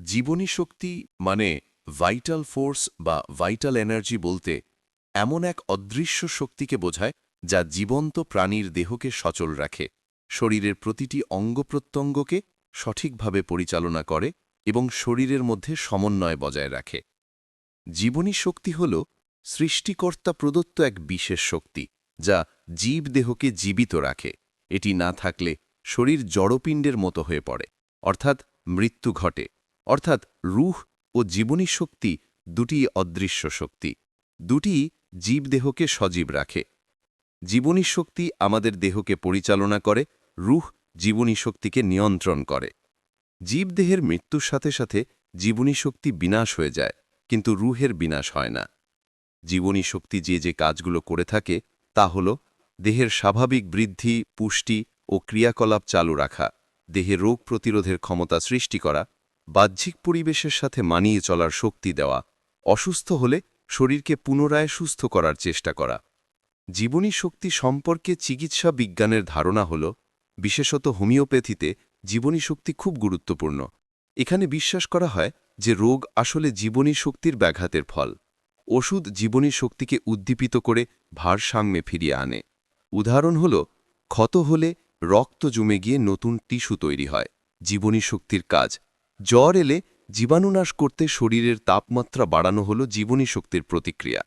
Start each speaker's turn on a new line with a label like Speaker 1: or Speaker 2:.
Speaker 1: জীবনী শক্তি মানে ভাইটাল ফোর্স বা ভাইটাল এনার্জি বলতে এমন এক অদৃশ্য শক্তিকে বোঝায় যা জীবন্ত প্রাণীর দেহকে সচল রাখে, শরীরের প্রতিটি অঙ্গপ্রত্যঙ্গকে সঠিকভাবে পরিচালনা করে এবং শরীরের মধ্যে সমন্বয় বজায় রাখে। জীবনী শক্তি হল সৃষ্টিকর্তা প্রদত্ত এক বিশেষ শক্তি যা জীব দেহকে জীবিত রাখে। এটি না থাকলে শরীর জড়পিণ্ডের মতো হয়ে পড়ে, অর্থাৎ মৃত্যু ঘটে। অর্থাৎ রুহ ও জীবনী শক্তি দুটি অদৃশ্য শক্তি। দুটি জীবদেহকে সজীব রাখে। জীবনী শক্তি আমাদের দেহকে পরিচালনা করে, রুহ জীবনী শক্তিকে নিয়ন্ত্রণ করে। জীবদেহের মৃত্যুর সাথে সাথে জীবনী শক্তি বিনাশ হয়ে যায়, কিন্তু রুহের বিনাশ হয় না। জীবনী শক্তি যে যে কাজগুলো করে থাকে, তা হল দেহের স্বাভাবিক বৃদ্ধি, পুষ্টি ও ক্রিয়াকলাপ চালু রাখা, দেহে রোগ প্রতিরোধের ক্ষমতা সৃষ্টি করা বাহ্যিক পরিবেশের সাথে মানিয়ে চলার শক্তি দেওয়া, অসুস্থ হলে শরীরকে পুনরায় সুস্থ করার চেষ্টা করা। জীবনী শক্তি সম্পর্কে চিকিৎসা বিজ্ঞানের ধারণা হল, বিশেষত হোমিওপ্যাথিতে জীবনী শক্তি খুব গুরুত্বপূর্ণ। এখানে বিশ্বাস করা হয় যে রোগ আসলে জীবনী শক্তির ব্যাঘাতের ফল। ওষুধ জীবনী শক্তিকে উদ্দীপিত করে ভারসাম্যে ফিরিয়ে আনে। উদাহরণ হল, ক্ষত হলে রক্ত জমে গিয়ে নতুন টিস্যু তৈরি হয়। জীবনী শক্তির কাজ জ্বর এলে জীবাণুনাশ করতে শরীরের তাপমাত্রা বাড়ানো হল জীবনী শক্তির প্রতিক্রিয়া।